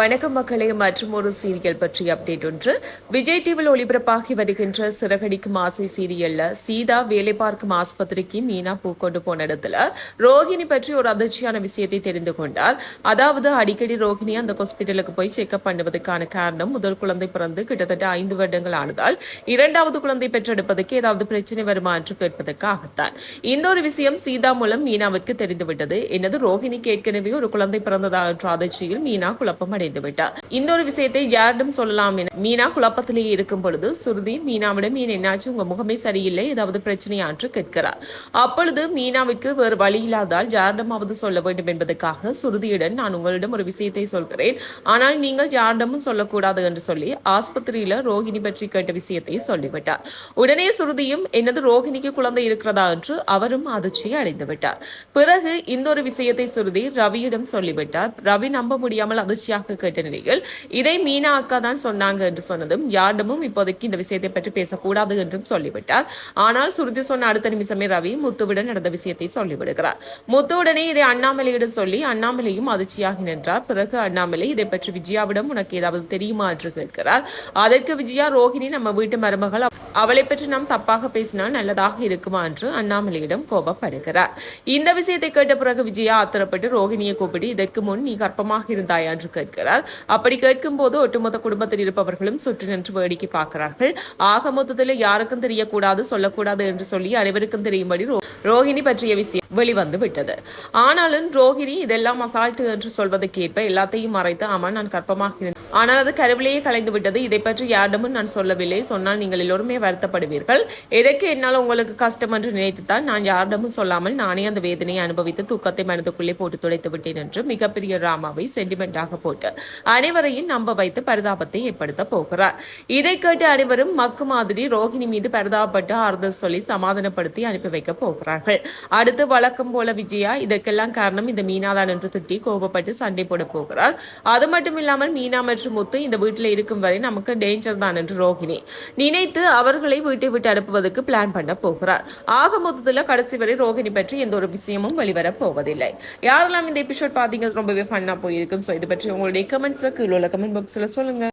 வணக்கம் மக்களே மற்றும் ஒரு சீரியல் பற்றி அப்டேட் ஒன்று. விஜய் டிவியில் ஒளிபரப்பாகி வருகின்ற சிறகடிக்கும் ஆசை சீரியல்ல சீதா வேலை பார்க்கும் ஆஸ்பத்திரிக்கு மீனா பூ கொண்டு போன இடத்துல ரோஹிணி பற்றி ஒரு அதிர்ச்சியான விஷயத்தை தெரிந்து கொண்டார். அதாவது அடிக்கடி ரோஹிணி அந்த ஹாஸ்பிட்டலுக்கு போய் செக்அப் பண்ணுவதற்கான காரணம் முதல் குழந்தை பிறந்து கிட்டத்தட்ட ஐந்து வருடங்கள் ஆனதால் இரண்டாவது குழந்தை பெற்றெடுப்பதற்கு ஏதாவது பிரச்சனை வருமா என்று கேட்பதற்காகத்தான். இந்த ஒரு விஷயம் சீதா மூலம் மீனாவிற்கு தெரிந்துவிட்டது. என்னது ரோஹிணிக்கு ஏற்கனவே ஒரு குழந்தை பிறந்ததா என்ற அதிர்ச்சியில் மீனா குழப்பம் அடைந்தார் விட்டார் இந்த ஒரு விஷயத்தை யாரிடம் சொல்லலாம் என மீனா குழப்பத்திலேயே இருக்கும் பொழுது சுருதி மீனாவிடம் மீன் என்னாச்சு? உங்க முகமே சரியில்லை. ஏதாவது பிரச்சனையா என்று கேட்கிறார். அப்பொழுது மீனாவிற்கு வேறு வழி இல்லாதால் யாரிடமாவது சொல்ல வேண்டும் என்பதற்காக சுருதியுடன் நான் உங்களிடம் ஒரு விஷயத்தை சொல்கிறேன். ஆனால் நீங்கள் யாரிடமும் சொல்லக்கூடாது என்று சொல்லி ஆஸ்பத்திரியில ரோஹிணி பற்றி கேட்ட விஷயத்தை சொல்லிவிட்டார். உடனே சுருதியும் என்னது ரோஹிணிக்கு குழந்தை இருக்கிறதா? என்று அவரும் அதிர்ச்சி அடைந்து விட்டார். பிறகு இந்த ஒரு விஷயத்தை சுருதி ரவியிடம் சொல்லிவிட்டார். ரவி நம்ப முடியாமல் அதிர்ச்சியாக கேட்ட நிலையில் இதை மீனா அக்கா தான் சொன்னாங்க என்று சொன்னதும் யாரிடமும் இப்போதைக்கு இந்த விஷயத்தை பற்றி பேசக்கூடாது என்றும் சொல்லிவிட்டார். ஆனால் சுருதி சொன்ன அடுத்த நிமிஷமே ரவி முத்துவிடன் நடந்த விஷயத்தை சொல்லிவிடுகிறார். முத்துவுடனே இதை அண்ணாமலையிடம் சொல்லி அண்ணாமலையும் அதிர்ச்சியாகி நின்றார். பிறகு அண்ணாமலை இதை பற்றி விஜயாவிடம் உனக்கு ஏதாவது தெரியுமா? என்று கேட்கிறார். அதற்கு விஜயா ரோஹிணி நம்ம வீட்டு மருமகள் அவளை பற்றி நாம் தப்பாக பேசினால் நல்லதாக இருக்குமா என்று அண்ணாமலையிடம் கோபப்படுகிறார். இந்த விஷயத்தை கேட்ட பிறகு விஜயா ஆத்திரப்பட்டு ரோஹிணியை கூப்பிட்டு இதற்கு முன் நீ கர்ப்பமாக இருந்தாயா? என்று கேட்கிறார். அப்படி கேட்கும் போது ஒட்டுமொத்த குடும்பத்தில் இருப்பவர்களும் சுற்றி நின்று வேடிக்கை பார்க்கிறார்கள். ஆக மொத்தத்தில் யாருக்கும் தெரியக்கூடாது சொல்லக்கூடாது என்று சொல்லி அனைவருக்கும் தெரியும்படி ரோஹிணி பற்றிய விஷயம் வெளிவந்து விட்டது ஆனாலும் ரோஹிணி இதெல்லாம் அசால்ட்டு என்று சொல்வதற்கேற்ப எல்லாத்தையும் மறைத்து ஆமா நான் கற்பமாக இருந்தேன் ஆனால் அது கருவிலேயே கலைந்து விட்டது இதை பற்றி யாரிடமும் நான் சொல்லவில்லை. சொன்னால் நீங்கள் எல்லோருமே வருத்தப்படுவீர்கள். எதற்கு என்னால் உங்களுக்கு கஷ்டம் என்று நினைத்துத்தான் நான் யாரிடமும் சொல்லாமல் நானே அந்த வேதனையை அனுபவித்து தூக்கத்தை மனதுக்குள்ளே போட்டு துடைத்து விட்டேன் என்று மிகப்பெரிய ராமாவை சென்டிமெண்டாக போட்டு அனைவரையும் நம்ப வைத்து பரிதாபத்தை ஏற்படுத்த போகிறார். இதை கேட்டு அனைவரும் மக்கு மாதிரி ரோஹிணி மீது பரிதாபப்பட்டு ஆறுதல் சொல்லி சமாதானப்படுத்தி அனுப்பி வைக்க போகிறார்கள். அடுத்து வழக்கம் போல விஜயா இதற்கெல்லாம் காரணம் இந்த மீனாதான் என்று திட்டி கோபப்பட்டு சண்டை போட போகிறார். அது மட்டும் இல்லாமல் மீனா மற்றும் முத்து இந்த வீட்டில் இருக்கும் வரை நமக்கு டேஞ்சர் தான் என்று ரோஹிணி நினைத்து அவர்களை வீட்டை விட்டு அனுப்புவதற்கு பிளான் பண்ண போகிறார். ஆக மொத்தத்தில் கடைசி வரை ரோஹிணி பற்றி எந்த ஒரு விஷயமும் வெளிவர போவதில்லை. யாரெல்லாம் இந்த எபிசோட் பார்த்தீங்க ரொம்பவே ஃபன்னா போயிருக்கும். ஸோ இது பற்றி உங்களுடைய கமெண்ட்ஸை கீழே உள்ள கமெண்ட் பாக்ஸில் சொல்லுங்கள்